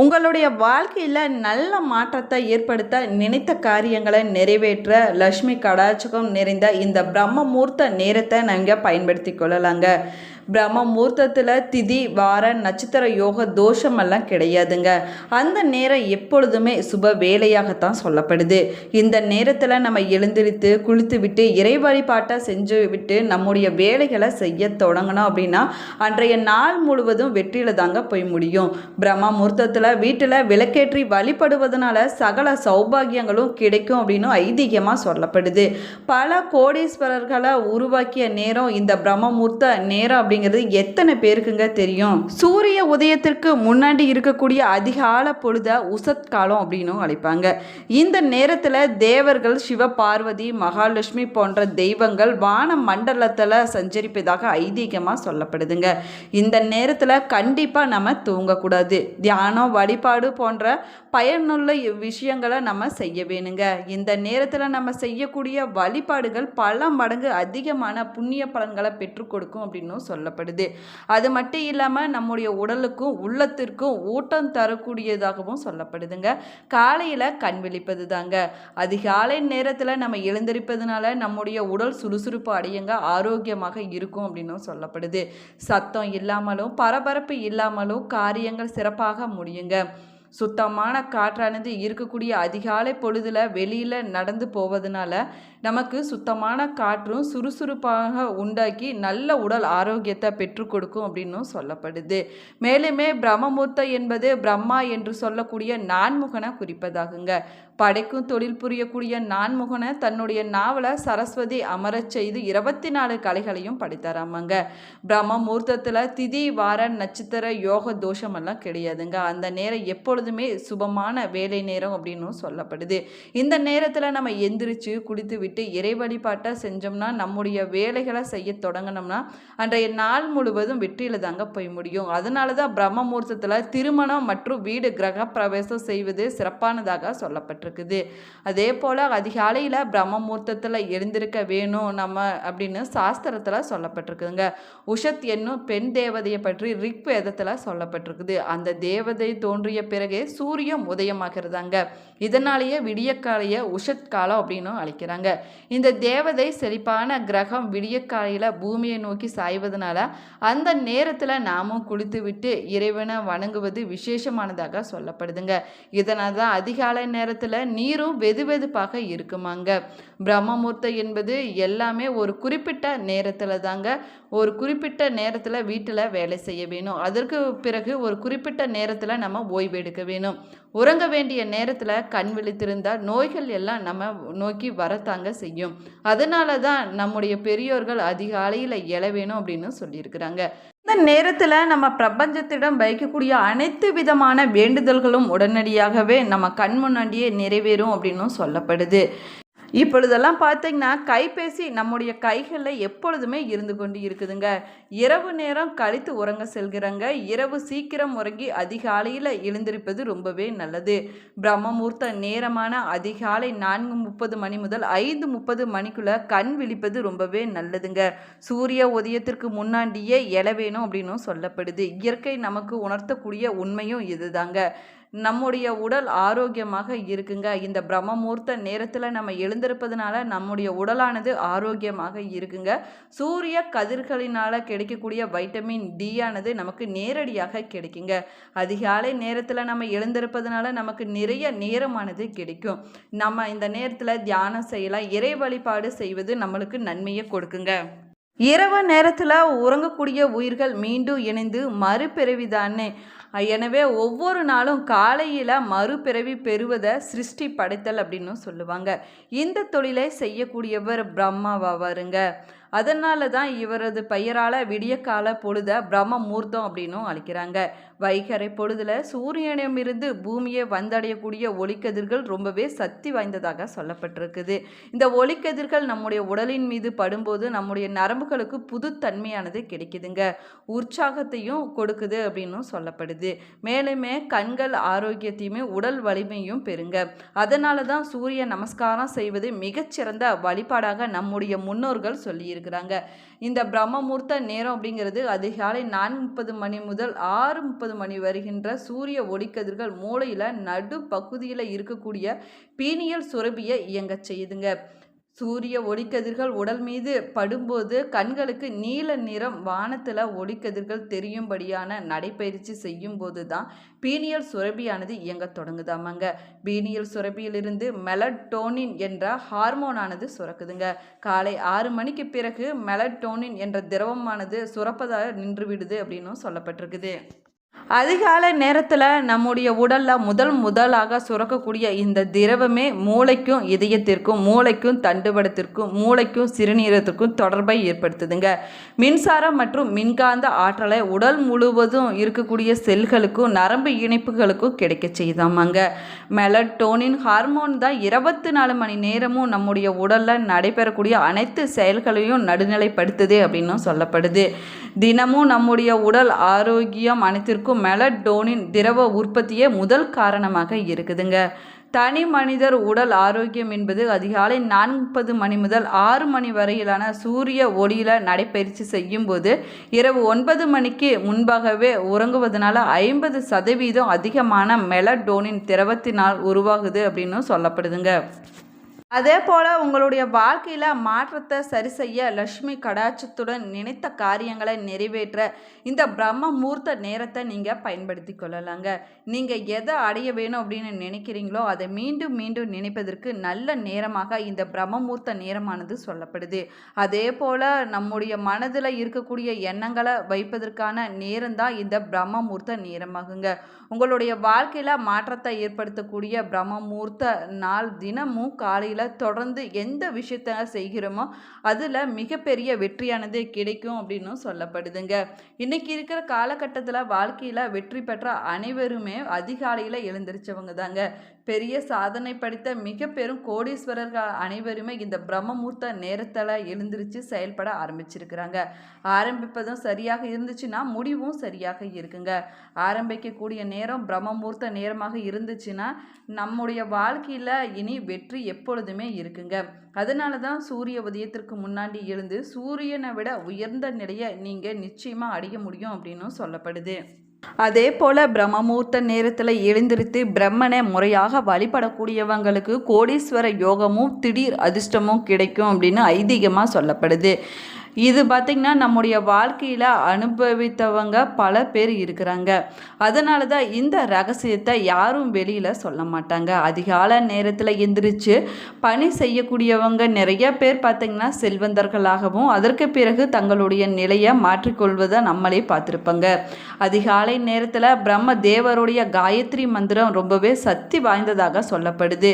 உங்களுடைய வாழ்க்கையில் நல்ல மாற்றத்தை ஏற்படுத்த நினைத்த காரியங்களை நிறைவேற்ற லக்ஷ்மி கடாச்சகம் நிறைந்த இந்த பிரம்ம முகூர்த்த நேரத்தை நாங்கள் பயன்படுத்தி கொள்ளலாங்க. பிரம்ம முகூர்த்தத்தில் திதி வார நட்சத்திர யோக தோஷமெல்லாம் கிடையாதுங்க. அந்த நேரம் எப்பொழுதுமே சுப வேலையாகத்தான் சொல்லப்படுது. இந்த நேரத்தில் நம்ம எழுந்திரித்து குளித்து விட்டு இறை வழிபாட்டை செஞ்சு விட்டு நம்முடைய வேலைகளை செய்ய தொடங்கணும் அப்படின்னா அன்றைய நாள் முழுவதும் வெற்றியில் தாங்க போய் முடியும். பிரம்ம முகூர்த்தத்தில் வீட்டில் விளக்கேற்றி வழிபடுவதனால சகல சௌபாகியங்களும் கிடைக்கும் அப்படின்னு ஐதீகமாக சொல்லப்படுது. பல கோடீஸ்வரர்களை உருவாக்கிய நேரம் இந்த பிரம்ம முகூர்த்த நேரம் அப்படிங்கிறது எத்தனை பேருக்குங்க தெரியும்? சூரிய உதயத்திற்கு முன்னாடி இருக்கக்கூடிய அதிகால பொழுத உசத் காலம் அப்படின்னும் அழைப்பாங்க. இந்த நேரத்தில் தேவர்கள் சிவ பார்வதி மகாலட்சுமி போன்ற தெய்வங்கள் வான மண்டலத்தில் சஞ்சரிப்பதாக ஐதீகமாக சொல்லப்படுதுங்க. இந்த நேரத்தில் கண்டிப்பாக நம்ம தூங்கக்கூடாது. தியானம் வழிபாடு போன்ற பயனுள்ள விஷயங்களை நம்ம செய்ய வேணுங்க. இந்த நேரத்தில் நம்ம செய்யக்கூடிய வழிபாடுகள் பல மடங்கு அதிகமான புண்ணிய பலன்களை பெற்றுக் கொடுக்கும் அப்படின்னும் சொல்லப்படுது. அது மட்டும் இல்லாமல் நம்முடைய உடலுக்கும் உள்ளத்திற்கும் ஊட்டம் தரக்கூடியதாகவும் சொல்லப்படுதுங்க. காலையில் கண் விழிப்பது தாங்க அதிகாலை நேரத்தில் நம்ம எழுந்திருப்பதுனால நம்முடைய உடல் சுறுசுறுப்பு அடையுங்க. ஆரோக்கியமாக இருக்கும் அப்படின்னும் சொல்லப்படுது. சத்தம் இல்லாமலும் பரபரப்பு இல்லாமலும் காரியங்கள் சிறப்பாக முடியுங்க. சுத்தமான காற்றானது இருக்கக்கூடிய அதிகாலை பொழுதில் வெளியில் நடந்து போவதனால நமக்கு சுத்தமான காற்றும் சுறுசுறுப்பாக உண்டாக்கி நல்ல உடல் ஆரோக்கியத்தை பெற்றுக் கொடுக்கும் அப்படின்னும் சொல்லப்படுது. மேலுமே பிரம்மமுர்த்தம் என்பது பிரம்மா என்று சொல்லக்கூடிய நான்முகனை குறிப்பதாகுங்க. படைக்கும் தொழில் புரியக்கூடிய நான்முகனை தன்னுடைய நாவலை சரஸ்வதி அமரச் செய்து இருபத்தி நாலு கலைகளையும் படித்தாராமாங்க. பிரம்ம முகூர்த்தத்தில் திதி வார நட்சத்திர யோக தோஷமெல்லாம் கிடையாதுங்க. அந்த நேரம் எப்பொழுதுமே சுபமான வேலை நேரம் அப்படின்னும் சொல்லப்படுது. இந்த நேரத்தில் நம்ம எந்திரிச்சு குடித்து விட்டு இறை வழிபாட்டை செஞ்சோம்னா நம்முடைய வேலைகளை செய்ய தொடங்கினோம்னா அன்றைய நாள் முழுவதும் வெற்றியில் தாங்க போய் முடியும். அதனால தான் பிரம்ம முகூர்த்தத்தில் திருமணம் மற்றும் வீடு கிரக பிரவேசம் செய்வது சிறப்பானதாக சொல்லப்பட்டிருக்குது அதே போல் அதிகாலையில் பிரம்ம முகூர்த்தத்தில் எழுந்திருக்க வேணும் நம்ம அப்படின்னு சாஸ்திரத்தில் சொல்லப்பட்டிருக்குதுங்க. உஷத் என்னும் பெண் தேவதையை பற்றி ரிக் வேதத்தில் சொல்லப்பட்டிருக்குது. அந்த தேவதை தோன்றிய பிறகே சூரியன் உதயமாகிறதாங்க. இதனாலேயே விடியக்காலைய உஷத் காலம் அப்படின்னும் அழைக்கிறாங்க. இந்த தேவதை செழிப்பான கிரகம் விடியக்காலையில் பூமியை நோக்கி சாய்வதனால அந்த நேரத்தில் நாமும் குளித்து விட்டு இறைவனை வணங்குவது விசேஷமானதாக சொல்லப்படுதுங்க. இதனால் தான் அதிகாலை நேரத்தில் நீரும் வெது வெதுப்பாக இருக்குமாங்க. பிரம்மமுகூர்த்தம் என்பது எல்லாமே ஒரு குறிப்பிட்ட நேரத்தில் தாங்க ஒரு குறிப்பிட்ட நேரத்தில் வீட்டில் வேலை செய்ய வேணும். அதற்கு பிறகு ஒரு குறிப்பிட்ட நேரத்தில் நம்ம ஓய்வு எடுக்க வேணும். உறங்க வேண்டிய நேரத்தில் கண் விழித்திருந்தால் நோய்கள் எல்லாம் நம்ம நோக்கி வரத்தாங்க செய்யும். அதனால தான் நம்முடைய பெரியோர்கள் அதிகாலையில் எழ வேணும் அப்படின்னு சொல்லியிருக்கிறாங்க. இந்த நேரத்தில் நம்ம பிரபஞ்சத்திடம் வைக்கக்கூடிய அனைத்து விதமான வேண்டுதல்களும் உடனடியாகவே நம்ம கண் முன்னாடியே நிறைவேறும் அப்படின்னும் சொல்லப்படுது. இப்பொழுதெல்லாம் பார்த்தீங்கன்னா கைபேசி நம்முடைய கைகளில் எப்பொழுதுமே இருந்து கொண்டு இருக்குதுங்க. இரவு நேரம் கழித்து உறங்க செல்கிறங்க. இரவு சீக்கிரம் உறங்கி அதிகாலையில் எழுந்திருப்பது ரொம்பவே நல்லது. பிரம்மமூர்த்த நேரமான அதிகாலை நான்கு முப்பது மணி முதல் ஐந்து முப்பது மணிக்குள்ளே கண் விழிப்பது ரொம்பவே நல்லதுங்க. சூரிய உதயத்திற்கு முன்னாடியே எழ வேணும் அப்படின்னும் சொல்லப்படுது. இயற்கை நமக்கு உணர்த்தக்கூடிய உண்மையும் இதுதாங்க. நம்முடைய உடல் ஆரோக்கியமாக இருக்குங்க. இந்த பிரம்மமூர்த்த நேரத்தில் நம்ம எழுந்திருப்பதுனால நம்முடைய உடலானது ஆரோக்கியமாக இருக்குங்க. சூரிய கதிர்களினால் கிடைக்கக்கூடிய வைட்டமின் டி ஆனது நமக்கு நேரடியாக கிடைக்குங்க. அதிகாலை நேரத்தில் நம்ம எழுந்திருப்பதுனால நமக்கு நிறைய நேரமானது கிடைக்கும். நம்ம இந்த நேரத்தில் தியானம் செய்யலாம். இறை வழிபாடு செய்வது நம்மளுக்கு நன்மையை கொடுக்குங்க. இரவு நேரத்தில் உறங்கக்கூடிய உயிர்கள் மீண்டும் இணைந்து மறுபிறவிதானே. எனவே ஒவ்வொரு நாளும் காலையில் மறுபிறவி பெறுவதை சிருஷ்டி படைத்தல் அப்படின்னு சொல்லுவாங்க. இந்த தொழிலை செய்யக்கூடியவர் பிரம்மாவாவாருங்க. அதனால தான் இவரது பெயரால் விடியக்கால பொழுத பிரம்ம மூர்த்தம் அப்படின்னும் அழைக்கிறாங்க. வைகரை பொழுதுல சூரியனிடமிருந்து பூமியை வந்தடையக்கூடிய ஒளிக்கதிர்கள் ரொம்பவே சக்தி வாய்ந்ததாக சொல்லப்பட்டிருக்குது. இந்த ஒளிக்கதிர்கள் நம்முடைய உடலின் மீது படும்போது நம்முடைய நரம்புகளுக்கு புதுத்தன்மையானது கிடைக்குதுங்க. உற்சாகத்தையும் கொடுக்குது அப்படின்னும் சொல்லப்படுது. மேலுமே கண்கள் ஆரோக்கியத்தையுமே உடல் வலிமையும் பெறுங்க. அதனால தான் சூரிய நமஸ்காரம் செய்வது மிகச்சிறந்த வழிபாடாக நம்முடைய முன்னோர்கள் சொல்லியிருக்கிறாங்க இந்த பிரம்மமூர்த்த நேரம் அப்படிங்கிறது அதிகாலை நான்கு முப்பது மணி முதல் ஆறு முப்பது முப்பது மணி வருகின்ற சூரிய ஒளிக்கதிர்கள் மூளையில் நடு பகுதியில் இருக்கக்கூடிய பீனியல் சுரபியை இயங்கச் செய்யுதுங்க. சூரிய ஒளிக்கதிர்கள் உடல் மீது படும்போது கண்களுக்கு நீல நிறம் வானத்தில் ஒளிக்கதிர்கள் தெரியும்படியான நடைப்பயிற்சி செய்யும் போது தான் பீனியல் சுரபியானது இயங்க தொடங்குதாமாங்க. பீனியல் சுரபியிலிருந்து மெலட்டோனின் என்ற ஹார்மோனானது சுரக்குதுங்க. காலை ஆறு மணிக்கு பிறகு மெலட்டோனின் என்ற திரவமானது சுரப்பதாக நின்றுவிடுது அப்படின்னும் சொல்லப்பட்டிருக்குது. அதிகாலை நேரத்தில் நம்முடைய உடலில் முதல் முதலாக சுரக்கக்கூடிய இந்த திரவமே மூளைக்கும் இதயத்திற்கும் மூளைக்கும் தண்டுவடத்திற்கும் மூளைக்கும் சிறுநீரகத்திற்கும் தொடர்பை ஏற்படுத்துதுங்க. மின்சாரம் மற்றும் மின்காந்த ஆற்றலை உடல் முழுவதும் இருக்கக்கூடிய செல்களுக்கும் நரம்பு இணைப்புகளுக்கும் கிடைக்க செய்தாமாங்க மெலட்டோனின் ஹார்மோன் தான் இருபத்தி நாலு மணி நேரமும் நம்முடைய உடலில் நடைபெறக்கூடிய அனைத்து செயல்களையும் நடுநிலைப்படுத்துது அப்படின்னும் சொல்லப்படுது. தினமும் நம்முடைய உடல் ஆரோக்கியம் அனைத்திற்கும் மெலடோனின் திரவ உற்பத்தியே முதல் காரணமாக இருக்குதுங்க. தனி மனிதர் உடல் ஆரோக்கியம் என்பது அதிகாலை நாற்பது மணி முதல் ஆறு மணி வரையிலான சூரிய ஒளியில் நடைப்பயிற்சி செய்யும்போது இரவு ஒன்பது மணிக்கு முன்பாகவே உறங்குவதனால ஐம்பது சதவீதம் அதிகமான மெலடோனின் திரவத்தினால் உருவாகுது அப்படின்னு சொல்லப்படுதுங்க. அதே போல் உங்களுடைய வாழ்க்கையில் மாற்றத்தை சரி செய்ய லக்ஷ்மி கடாட்சத்துடன் நினைத்த காரியங்களை நிறைவேற்ற இந்த பிரம்ம மூர்த்த நேரத்தை நீங்கள் பயன்படுத்தி கொள்ளலாங்க. நீங்கள் எதை அடைய வேணும் அப்படின்னு நினைக்கிறீங்களோ அதை மீண்டும் மீண்டும் நினைப்பதற்கு நல்ல நேரமாக இந்த பிரம்ம மூர்த்த நேரமானது சொல்லப்படுது. அதே போல் நம்முடைய மனதில் இருக்கக்கூடிய எண்ணங்களை வைப்பதற்கான நேரம் தான் இந்த பிரம்ம மூர்த்த நேரமாகுங்க. உங்களுடைய வாழ்க்கையில் மாற்றத்தை ஏற்படுத்தக்கூடிய பிரம்ம மூர்த்த நாள் தினமும் காலையில் தொடர்ந்து எந்த விஷயத்த செய்கிறோமோ அதில் மிகப்பெரிய வெற்றியானது கிடைக்கும் அப்படின்னும் சொல்லப்படுதுங்க. இன்னைக்கு இருக்கிற காலகட்டத்தில் வாழ்க்கையில் வெற்றி பெற்ற அனைவருமே அதிகாலையில் எழுந்திரிச்சவங்க தாங்க. பெரிய சாதனை படித்த மிக பெரும் கோடீஸ்வரர்கள் அனைவருமே இந்த பிரம்மமூர்த்த நேரத்தில் எழுந்திருச்சு செயல்பட ஆரம்பிச்சிருக்கிறாங்க. ஆரம்பிப்பதும் சரியாக இருந்துச்சுன்னா முடிவும் சரியாக இருக்குங்க. ஆரம்பிக்கக்கூடிய நேரம் பிரம்மமூர்த்த நேரமாக இருந்துச்சுன்னா நம்முடைய வாழ்க்கையில் இனி வெற்றி எப்பொழுதுமே இருக்குங்க. அதனால தான் சூரிய உதயத்திற்கு முன்னாடி எழுந்து சூரியனை விட உயர்ந்த நிலையை நீங்கள் நிச்சயமாக அடைய முடியும் அப்படின்னும் சொல்லப்படுது. அதே போல் பிரம்மமூர்த்த நேரத்தில் எழுந்திருத்து பிரம்மனை முறையாக வழிபடக்கூடியவங்களுக்கு கோடீஸ்வர யோகமும் திடீர் அதிர்ஷ்டமும் கிடைக்கும் அப்படின்னு ஐதீகமாக சொல்லப்படுது. இது பார்த்திங்கன்னா நம்முடைய வாழ்க்கையில் அனுபவித்தவங்க பல பேர் இருக்கிறாங்க. அதனால தான் இந்த ரகசியத்தை யாரும் வெளியில் சொல்ல மாட்டாங்க. அதிகால நேரத்தில் எந்திரிச்சு பணி செய்யக்கூடியவங்க நிறைய பேர் பார்த்திங்கன்னா செல்வந்தர்களாகவும் அதற்கு பிறகு தங்களுடைய நிலையை மாற்றிக்கொள்வதை நம்மளே பார்த்துருப்பாங்க. அதிகாலை நேரத்தில் பிரம்ம தேவருடைய காயத்ரி மந்திரம் ரொம்பவே சக்தி வாய்ந்ததாக சொல்லப்படுது.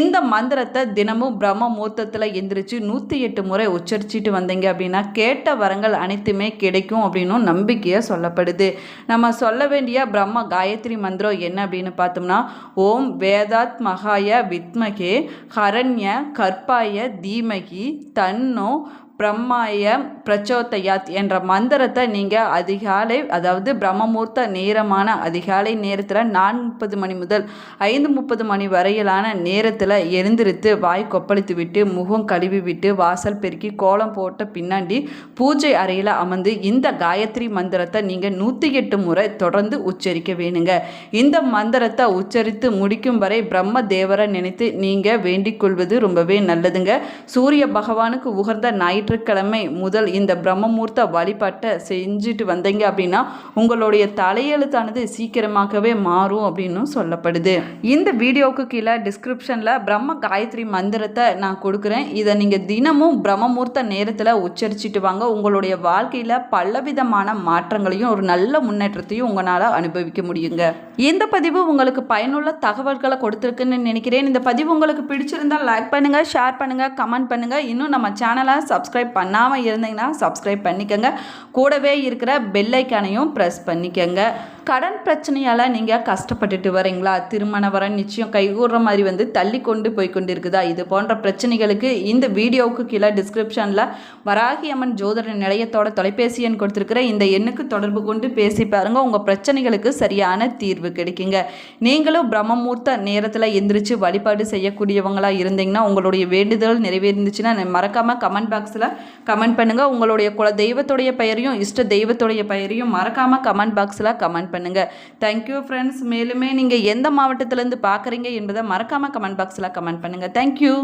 இந்த மந்திரத்தை தினமும் பிரம்ம முகூர்த்தத்தில் எந்திரிச்சு நூற்றி எட்டு முறை உச்சரிச்சிட்டு வந்தீங்க அப்படின்னா கேட்ட வரங்கள் அனைத்துமே கிடைக்கும் அப்படின்னும் நம்பிக்கையை சொல்லப்படுது. நம்ம சொல்ல வேண்டிய பிரம்ம காயத்ரி மந்திரம் என்ன அப்படின்னு பார்த்தோம்னா ஓம் வேதாத் மகாய வித்மகே ஹரண்ய கற்பாய தீமகி தன்னோ பிரம்மாய பிரச்சோதயாத் என்ற மந்திரத்தை நீங்கள் அதிகாலை அதாவது பிரம்மமூர்த்த நேரமான அதிகாலை நேரத்தில் நான்கு முப்பது மணி முதல் ஐந்து முப்பது மணி வரையிலான நேரத்தில் எழுந்திருத்து வாய் கொப்பளித்து விட்டு முகம் கழுவி விட்டு வாசல் பெருக்கி கோலம் போட்ட பின்னாடி பூஜை அறையில் அமர்ந்து இந்த காயத்ரி மந்திரத்தை நீங்கள் நூற்றி எட்டு முறை தொடர்ந்து உச்சரிக்க வேணுங்க. இந்த மந்திரத்தை உச்சரித்து முடிக்கும் வரை பிரம்ம தேவரை நினைத்து நீங்கள் வேண்டிக் கொள்வது ரொம்பவே நல்லதுங்க. சூரிய பகவானுக்கு உகர்ந்த உகந்த ஞாயிற்றுக்கிழமை முதல் இந்த பிரம்மமூர்த்த வழிபாட்டை செஞ்சுட்டு வந்தீங்க அப்படின்னா உங்களுடைய தலையெழுத்தானது சீக்கிரமாகவே மாறும் அப்படின்னும் சொல்லப்படுது. இந்த வீடியோவுக்கு கீழே டிஸ்கிரிப்ஷனில் பிரம்ம காயத்ரி மந்திரத்தை நான் கொடுக்குறேன். இதை நீங்கள் தினமும் பிரம்மமூர்த்த நேரத்தில் உச்சரிச்சிட்டு வாங்க. உங்களுடைய வாழ்க்கையில் பலவிதமான மாற்றங்களையும் ஒரு நல்ல முன்னேற்றத்தையும் உங்களால் அனுபவிக்க முடியுங்க. இந்த பதிவு உங்களுக்கு பயனுள்ள தகவல்களை கொடுத்துருக்குன்னு நினைக்கிறேன். இந்த பதிவு உங்களுக்கு பிடிச்சிருந்தால் லைக் பண்ணுங்கள் ஷேர் பண்ணுங்கள் கமெண்ட் பண்ணுங்கள் இன்னும் நம்ம சேனலை சப்ஸ்கிரைப் பண்ணாமல் இருந்தீங்கன்னா சப்ஸ்கிரைப் பண்ணிக்கோங்க. கூடவே இருக்கிற பெல்லைக்கானையும் ப்ரெஸ் பண்ணிக்கோங்க. கடன் பிரச்சனையால் நீங்கள் கஷ்டப்பட்டுட்டு வரீங்களா? திருமண வர நிச்சயம் கைகூடுற மாதிரி வந்து தள்ளி கொண்டு போய் கொண்டிருக்குதா? இது போன்ற பிரச்சனைகளுக்கு இந்த வீடியோவுக்கு கீழே டிஸ்கிரிப்ஷனில் வராகி அம்மன் ஜோதிட நிலையத்தோட தொலைபேசி எண் கொடுத்துருக்குற இந்த எண்ணுக்கு தொடர்பு கொண்டு பேசி பாருங்க. உங்கள் பிரச்சனைகளுக்கு சரியான தீர்வு கிடைக்குங்க. நீங்களும் பிரம்மமூர்த்த நேரத்தில் எந்திரிச்சு வழிபாடு செய்யக்கூடியவங்களாக இருந்தீங்கன்னா உங்களுடைய வேண்டுதல் நிறைவேறிந்துச்சுன்னா மறக்காமல் கமெண்ட் பாக்ஸில் கமெண்ட் பண்ணுங்கள் உங்களுடைய குல தெய்வத்துடைய பெயரையும் இஷ்ட தெய்வத்துடைய பெயரையும் மறக்காமல் கமெண்ட் பாக்ஸில் கமெண்ட் பண்ணுங்கள் தேங்க்யூ ஃப்ரெண்ட்ஸ் மேலுமே நீங்கள் எந்த மாவட்டத்திலேருந்து பார்க்குறீங்க என்பதை மறக்காமல் கமெண்ட் பாக்ஸில் கமெண்ட் பண்ணுங்கள் தேங்க்யூ